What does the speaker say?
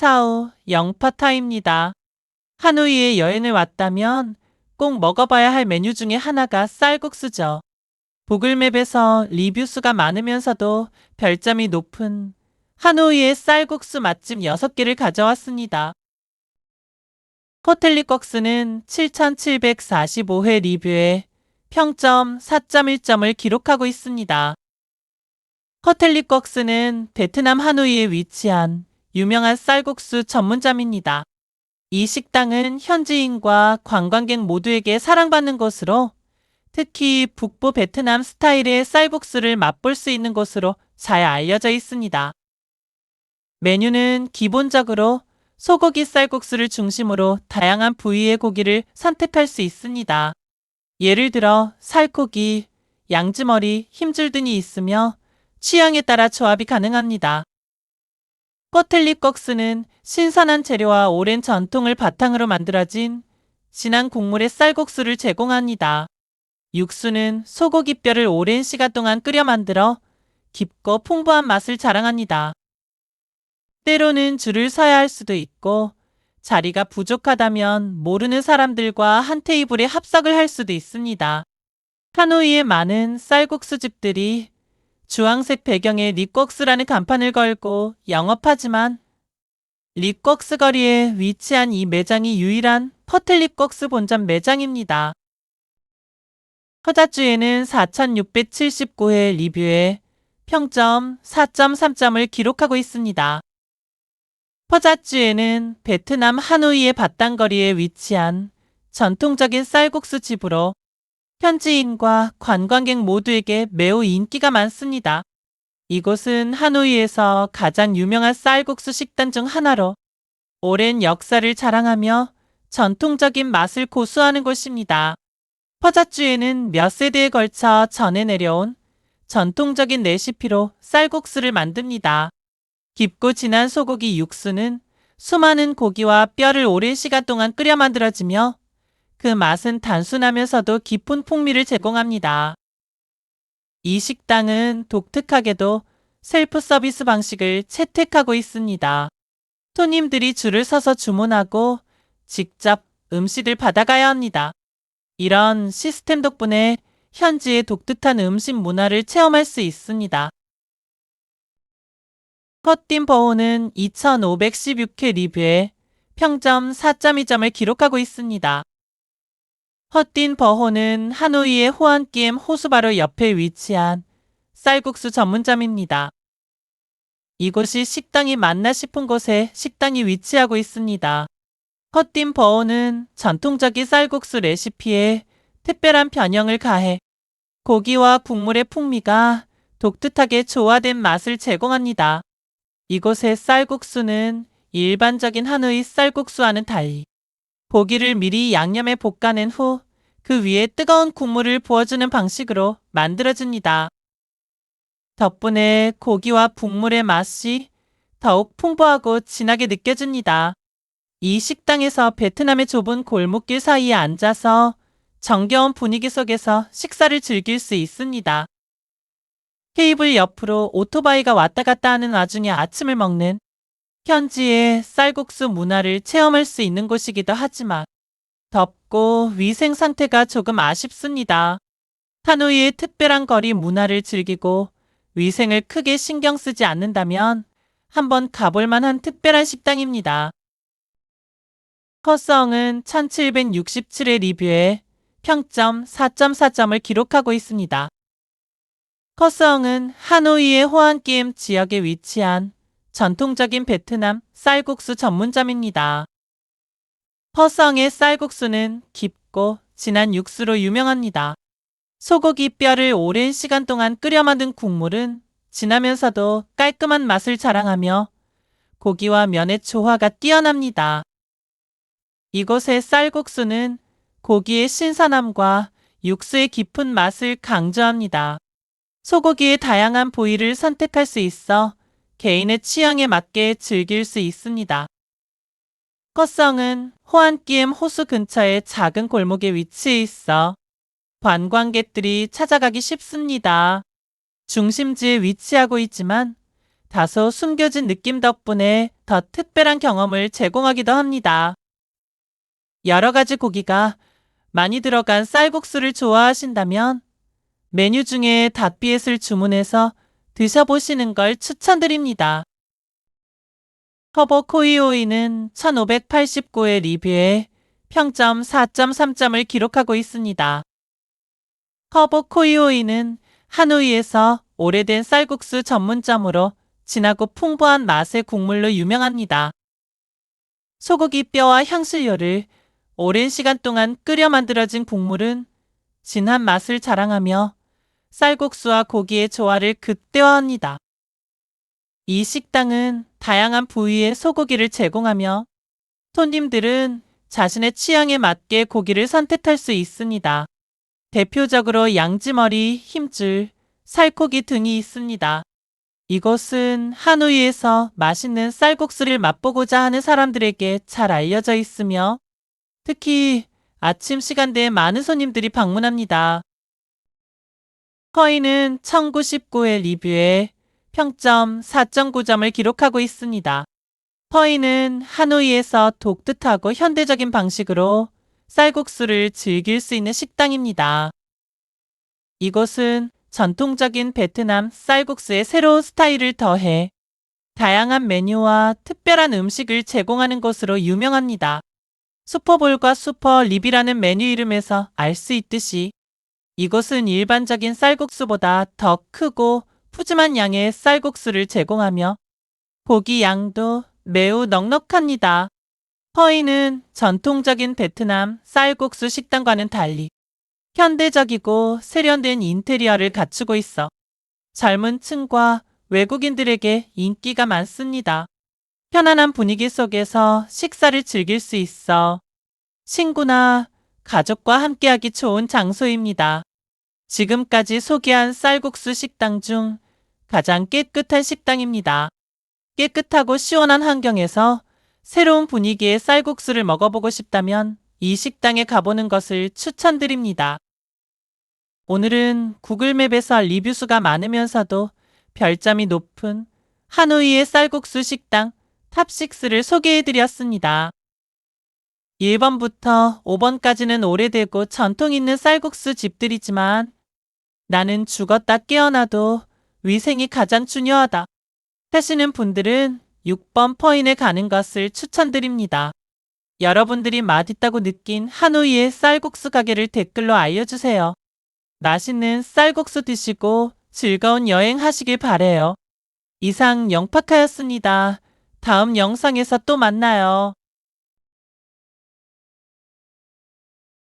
차우 영파타입니다. 하노이에 여행을 왔다면 꼭 먹어봐야 할 메뉴 중에 하나가 쌀국수죠. 구글맵에서 리뷰 수가 많으면서도 별점이 높은 하노이의 쌀국수 맛집 6개를 가져왔습니다. 호텔리꺽스는 7745회 리뷰에 평점 4.1점을 기록하고 있습니다. 호텔리꺽스는 베트남 하노이에 위치한 유명한 쌀국수 전문점입니다. 이 식당은 현지인과 관광객 모두에게 사랑받는 곳으로 특히 북부 베트남 스타일의 쌀국수를 맛볼 수 있는 곳으로 잘 알려져 있습니다. 메뉴는 기본적으로 소고기 쌀국수를 중심으로 다양한 부위의 고기를 선택할 수 있습니다. 예를 들어 살코기, 양지머리, 힘줄 등이 있으며 취향에 따라 조합이 가능합니다. 꼬틀리꺽스는 신선한 재료와 오랜 전통을 바탕으로 만들어진 진한 국물의 쌀국수를 제공합니다. 육수는 소고기 뼈를 오랜 시간 동안 끓여 만들어 깊고 풍부한 맛을 자랑합니다. 때로는 줄을 서야 할 수도 있고 자리가 부족하다면 모르는 사람들과 한 테이블에 합석을 할 수도 있습니다. 하노이의 많은 쌀국수 집들이 주황색 배경에 리꺽스라는 간판을 걸고 영업하지만 리꺽스 거리에 위치한 이 매장이 유일한 퍼틀리꺽스 본점 매장입니다. 허자주에는 4,679회 리뷰에 평점 4.3점을 기록하고 있습니다. 퍼자주에는 베트남 하노이의 바땅거리에 위치한 전통적인 쌀국수 집으로 현지인과 관광객 모두에게 매우 인기가 많습니다. 이곳은 하노이에서 가장 유명한 쌀국수 식당 중 하나로 오랜 역사를 자랑하며 전통적인 맛을 고수하는 곳입니다. 퍼자주에는 몇 세대에 걸쳐 전해 내려온 전통적인 레시피로 쌀국수를 만듭니다. 깊고 진한 소고기 육수는 수많은 고기와 뼈를 오랜 시간 동안 끓여 만들어지며 그 맛은 단순하면서도 깊은 풍미를 제공합니다. 이 식당은 독특하게도 셀프 서비스 방식을 채택하고 있습니다. 손님들이 줄을 서서 주문하고 직접 음식을 받아가야 합니다. 이런 시스템 덕분에 현지의 독특한 음식 문화를 체험할 수 있습니다. 커틴 버호는 2516회 리뷰에 평점 4.2점을 기록하고 있습니다. 허틴 버호는 하노이의 호안기엠 호수바로 옆에 위치한 쌀국수 전문점입니다. 이곳이 식당이 맞나 싶은 곳에 식당이 위치하고 있습니다. 허틴 버호는 전통적인 쌀국수 레시피에 특별한 변형을 가해 고기와 국물의 풍미가 독특하게 조화된 맛을 제공합니다. 이곳의 쌀국수는 일반적인 하노이 쌀국수와는 달리 고기를 미리 양념에 볶아낸 후 그 위에 뜨거운 국물을 부어주는 방식으로 만들어집니다. 덕분에 고기와 국물의 맛이 더욱 풍부하고 진하게 느껴집니다. 이 식당에서 베트남의 좁은 골목길 사이에 앉아서 정겨운 분위기 속에서 식사를 즐길 수 있습니다. 테이블 옆으로 오토바이가 왔다 갔다 하는 와중에 아침을 먹는 현지의 쌀국수 문화를 체험할 수 있는 곳이기도 하지만 덥고 위생 상태가 조금 아쉽습니다. 하노이의 특별한 거리 문화를 즐기고 위생을 크게 신경 쓰지 않는다면 한번 가볼 만한 특별한 식당입니다. 커성은 1767회 리뷰에 평점 4.4점을 기록하고 있습니다. 커성은 하노이의 호안게임 지역에 위치한 전통적인 베트남 쌀국수 전문점입니다. 허성의 쌀국수는 깊고 진한 육수로 유명합니다. 소고기 뼈를 오랜 시간 동안 끓여 만든 국물은 진하면서도 깔끔한 맛을 자랑하며 고기와 면의 조화가 뛰어납니다. 이곳의 쌀국수는 고기의 신선함과 육수의 깊은 맛을 강조합니다. 소고기의 다양한 부위를 선택할 수 있어 개인의 취향에 맞게 즐길 수 있습니다. 커성은 호안기엠 호수 근처의 작은 골목에 위치해 있어 관광객들이 찾아가기 쉽습니다. 중심지에 위치하고 있지만 다소 숨겨진 느낌 덕분에 더 특별한 경험을 제공하기도 합니다. 여러 가지 고기가 많이 들어간 쌀국수를 좋아하신다면 메뉴 중에 닷비엣을 주문해서 드셔보시는 걸 추천드립니다. 허버 코이오이는 1589의 리뷰에 평점 4.3점을 기록하고 있습니다. 허버 코이오이는 하노이에서 오래된 쌀국수 전문점으로 진하고 풍부한 맛의 국물로 유명합니다. 소고기 뼈와 향신료를 오랜 시간 동안 끓여 만들어진 국물은 진한 맛을 자랑하며 쌀국수와 고기의 조화를 극대화합니다. 이 식당은 다양한 부위의 소고기를 제공하며 손님들은 자신의 취향에 맞게 고기를 선택할 수 있습니다. 대표적으로 양지머리, 힘줄, 살코기 등이 있습니다. 이곳은 하노이에서 맛있는 쌀국수를 맛보고자 하는 사람들에게 잘 알려져 있으며 특히 아침 시간대에 많은 손님들이 방문합니다. 허이는 1919의 리뷰에 평점 4.9점을 기록하고 있습니다. 퍼이는 하노이에서 독특하고 현대적인 방식으로 쌀국수를 즐길 수 있는 식당입니다. 이곳은 전통적인 베트남 쌀국수의 새로운 스타일을 더해 다양한 메뉴와 특별한 음식을 제공하는 곳으로 유명합니다. 슈퍼볼과 슈퍼 립이라는 메뉴 이름에서 알 수 있듯이 이곳은 일반적인 쌀국수보다 더 크고 푸짐한 양의 쌀국수를 제공하며 고기 양도 매우 넉넉합니다. 허이는 전통적인 베트남 쌀국수 식당과는 달리 현대적이고 세련된 인테리어를 갖추고 있어 젊은 층과 외국인들에게 인기가 많습니다. 편안한 분위기 속에서 식사를 즐길 수 있어 친구나 가족과 함께하기 좋은 장소입니다. 지금까지 소개한 쌀국수 식당 중 가장 깨끗한 식당입니다. 깨끗하고 시원한 환경에서 새로운 분위기의 쌀국수를 먹어보고 싶다면 이 식당에 가보는 것을 추천드립니다. 오늘은 구글맵에서 리뷰수가 많으면서도 별점이 높은 하노이의 쌀국수 식당 탑6를 소개해드렸습니다. 1번부터 5번까지는 오래되고 전통 있는 쌀국수 집들이지만 나는 죽었다 깨어나도 위생이 가장 중요하다. 하시는 분들은 6번 퍼인에 가는 것을 추천드립니다. 여러분들이 맛있다고 느낀 하노이의 쌀국수 가게를 댓글로 알려주세요. 맛있는 쌀국수 드시고 즐거운 여행 하시길 바래요. 이상 영파카였습니다. 다음 영상에서 또 만나요.